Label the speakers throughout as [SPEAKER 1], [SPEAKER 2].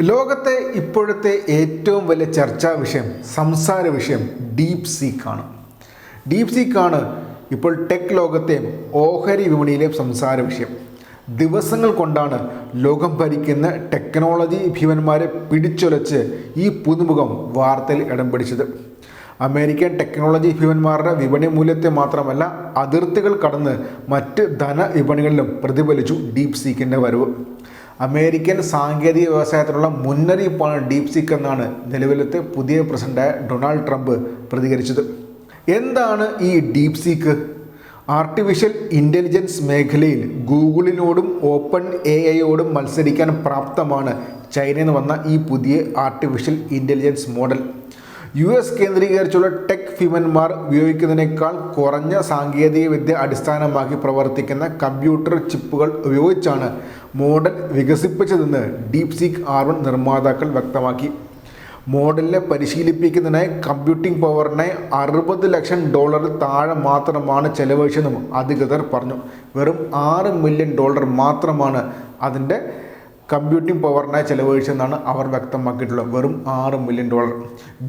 [SPEAKER 1] ലോകത്തെ ഇപ്പോഴത്തെ ഏറ്റവും വലിയ ചർച്ചാ വിഷയം സംസാര വിഷയം ഡീപ് സീക്കാണ്. ഡീപ് സീക്കാണ് ഇപ്പോൾ ടെക് ലോകത്തെയും ഓഹരി വിപണിയിലെയും സംസാര വിഷയം. ദിവസങ്ങൾ കൊണ്ടാണ് ലോകം ഭരിക്കുന്ന ടെക്നോളജി ഭീമന്മാരെ പിടിച്ചൊലച്ച് ഈ പുതുമുഖം വാർത്തയിൽ ഇടം പിടിച്ചത്. അമേരിക്കൻ ടെക്നോളജി ഭീമന്മാരുടെ വിപണി മൂല്യത്തെ മാത്രമല്ല അതിർത്തികൾ കടന്ന് മറ്റ് ധന വിപണികളിലും പ്രതിഫലിച്ചു ഡീപ് സീക്കിന്റെ വരവ്. അമേരിക്കൻ സാങ്കേതിക വ്യവസായത്തിനുള്ള മുന്നറിയിപ്പാണ് ഡീപ് സീക്ക് എന്നാണ് നിലവിലത്തെ പുതിയ പ്രസിഡന്റായ ഡൊണാൾഡ് ട്രംപ് പ്രതികരിച്ചത്. എന്താണ് ഈ ഡീപ് സീക്ക്? ആർട്ടിഫിഷ്യൽ ഇന്റലിജൻസ് മേഖലയിൽ ഗൂഗിളിനോടും ഓപ്പൺ എ ഐയോടും മത്സരിക്കാൻ പ്രാപ്തമാണ് ചൈനയിൽ നിന്ന് വന്ന ഈ പുതിയ artificial intelligence model. U S കേന്ദ്രീകരിച്ചുള്ള ടെക് ഫിമന്മാർ ഉപയോഗിക്കുന്നതിനേക്കാൾ കുറഞ്ഞ സാങ്കേതിക വിദ്യ അടിസ്ഥാനമാക്കി പ്രവർത്തിക്കുന്ന കമ്പ്യൂട്ടർ ചിപ്പുകൾ ഉപയോഗിച്ചാണ് മോഡൽ വികസിപ്പിച്ചതെന്ന് ഡീപ് സീക്ക് ആർ വൺ നിർമ്മാതാക്കൾ വ്യക്തമാക്കി. മോഡലിനെ പരിശീലിപ്പിക്കുന്നതിനായി കമ്പ്യൂട്ടിംഗ് പവറിനെ അറുപത് ലക്ഷം ഡോളർ താഴെ മാത്രമാണ് ചെലവഴിച്ചതെന്നും അധികൃതർ പറഞ്ഞു. വെറും ആറ് മില്യൺ ഡോളർ മാത്രമാണ് അതിന്റെ കമ്പ്യൂട്ടിംഗ് പവറിനായി ചെലവഴിച്ചതെന്നാണ് അവർ വ്യക്തമാക്കിയിട്ടുള്ളത്. വെറും ആറ് മില്യൺ ഡോളർ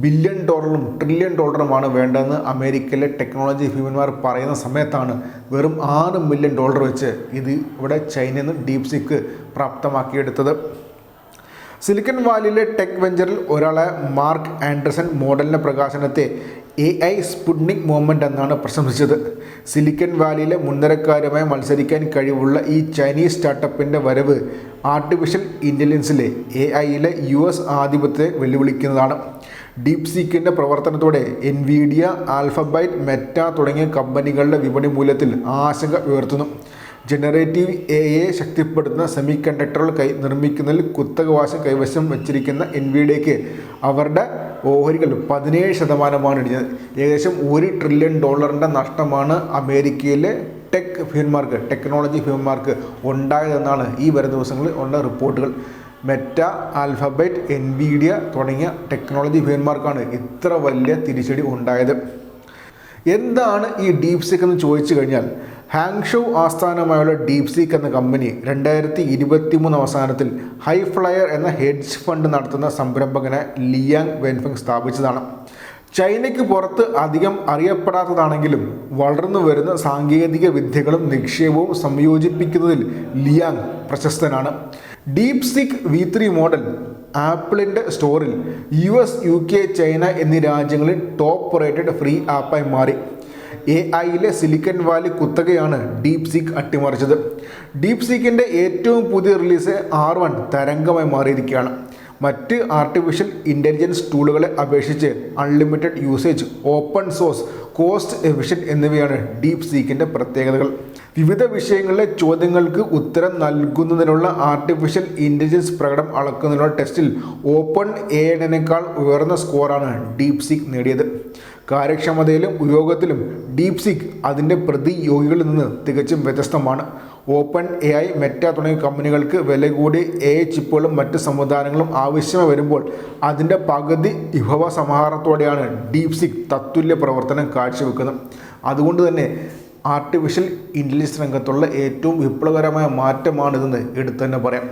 [SPEAKER 1] ബില്യൺ ഡോളറും ട്രില്യൺ ഡോളറുമാണ് വേണ്ടതെന്ന് അമേരിക്കയിലെ ടെക്നോളജി ഭീമന്മാർ പറയുന്ന സമയത്താണ് വെറും ആറ് മില്യൺ ഡോളർ വെച്ച് ഇത് ഇവിടെ ചൈനയിൽ നിന്ന് ഡീപ് സിക്ക് പ്രാപ്തമാക്കിയെടുത്തത്. സിലിക്കൺ വാലിയിലെ ടെക് വെഞ്ചറിൽ ഒരാളെ മാർക്ക് ആൻഡർസൺ മോഡലിന്റെ പ്രകാശനത്തെ എ ഐ സ്പുട്നിക് മൂവ്മെന്റ് എന്നാണ് പ്രശംസിച്ചത്. സിലിക്കൺ വാലിയിലെ മുൻനിരക്കാരുമായി മത്സരിക്കാൻ കഴിവുള്ള ഈ ചൈനീസ് സ്റ്റാർട്ടപ്പിന്റെ വരവ് ആർട്ടിഫിഷ്യൽ ഇന്റലിജൻസിലെ എ ഐയിലെ യു എസ് ആധിപത്യത്തെ വെല്ലുവിളിക്കുന്നതാണ്. ഡീപ് സീക്കിന്റെ പ്രവർത്തനത്തോടെ എൻവിഡിയ ആൽഫബൈറ്റ് മെറ്റ തുടങ്ങിയ കമ്പനികളുടെ വിപണി മൂല്യത്തിൽ ആശങ്ക ഉയർത്തുന്നു. ജനറേറ്റീവ് എ എ ശക്തിപ്പെടുത്തുന്ന സെമി കണ്ടക്ടറുകൾ കൈ നിർമ്മിക്കുന്നതിൽ കുത്തകവാശം കൈവശം വച്ചിരിക്കുന്ന എൻവിഡിയയ്ക്ക് അവരുടെ ഓഹരികൾ പതിനേഴ് ശതമാനമാണ് ഇടിഞ്ഞത്. ഏകദേശം ഒരു ട്രില്യൺ ഡോളറിന്റെ നഷ്ടമാണ് അമേരിക്കയിലെ ടെക് ഫീൽമാർക്ക് ടെക്നോളജി ഫീൽമാർക്ക് ഉണ്ടായതെന്നാണ് ഈ വരുന്ന ദിവസങ്ങളിൽ ഉള്ള റിപ്പോർട്ടുകൾ. മെറ്റ ആൽഫബൈറ്റ് എൻവിഡിയ തുടങ്ങിയ ടെക്നോളജി ഫീൽമാർക്കാണ് ഇത്ര വലിയ തിരിച്ചടി ഉണ്ടായത്. എന്താണ് ഈ ഡീപ് സീക്ക് എന്ന് ചോദിച്ചു കഴിഞ്ഞാൽ ഹാങ്ഷോ ആസ്ഥാനമായുള്ള ഡീപ് സീക്ക് എന്ന കമ്പനി രണ്ടായിരത്തി ഇരുപത്തി മൂന്ന് അവസാനത്തിൽ ഹൈ ഫ്ലയർ എന്ന ഹെഡ്ജ് ഫണ്ട് നടത്തുന്ന സംരംഭകനെ ലിയാങ് വെൻഫിങ് സ്ഥാപിച്ചതാണ്. ചൈനയ്ക്ക് പുറത്ത് അധികം അറിയപ്പെടാത്തതാണെങ്കിലും വളർന്നു വരുന്ന സാങ്കേതിക വിദ്യകളും നിക്ഷേപവും സംയോജിപ്പിക്കുന്നതിൽ Liang പ്രശസ്തനാണ്. Deep Seek V three model ആപ്പിളിന്റെ സ്റ്റോറിൽ U S U K China എന്നീ രാജ്യങ്ങളിൽ ടോപ്പ് റേറ്റഡ് ഫ്രീ ആപ്പായി മാറി. എ ഐയിലെ സിലിക്കൺ വാലി കുത്തകയാണ് ഡീപ് സീക്ക് അട്ടിമറിച്ചത്. ഡീപ് സീക്കിന്റെ ഏറ്റവും പുതിയ റിലീസ് ആർ വൺ തരംഗമായി മാറിയിരിക്കുകയാണ്. മറ്റ് ആർട്ടിഫിഷ്യൽ ഇന്റലിജൻസ് ടൂളുകളെ അപേക്ഷിച്ച് unlimited usage open source cost efficient എന്നിവയാണ് ഡീപ് സീക്കിന്റെ പ്രത്യേകതകൾ. വിവിധ വിഷയങ്ങളിലെ ചോദ്യങ്ങൾക്ക് ഉത്തരം നൽകുന്നതിനുള്ള ആർട്ടിഫിഷ്യൽ ഇന്റലിജൻസ് പ്രകടനം അളക്കുന്നതിനുള്ള ടെസ്റ്റിൽ ഓപ്പൺ എനേക്കാൾ ഉയർന്ന സ്കോറാണ് ഡീപ് സീക്ക് നേടിയത്. കാര്യക്ഷമതയിലും ഉപയോഗത്തിലും ഡീപ് സിക് അതിന്റെ പ്രതിയോഗികളിൽ നിന്ന് തികച്ചും വ്യത്യസ്തമാണ്. ഓപ്പൺ എ ഐ മെറ്റ തുടങ്ങിയ കമ്പനികൾക്ക് വില കൂടി എ ചിപ്പുകളും മറ്റ് സംവിധാനങ്ങളും ആവശ്യമായി വരുമ്പോൾ അതിന്റെ പകുതി വിഭവ സമാഹാരത്തോടെയാണ് ഡീപ് സിക് തത്തുല്യ പ്രവർത്തനം കാഴ്ചവെക്കുന്നത്. അതുകൊണ്ട് തന്നെ ആർട്ടിഫിഷ്യൽ ഇന്റലിജൻസ് രംഗത്തുള്ള ഏറ്റവും വിപ്ലവകരമായ മാറ്റമാണിതെന്ന് എടുത്തു തന്നെ പറയാം.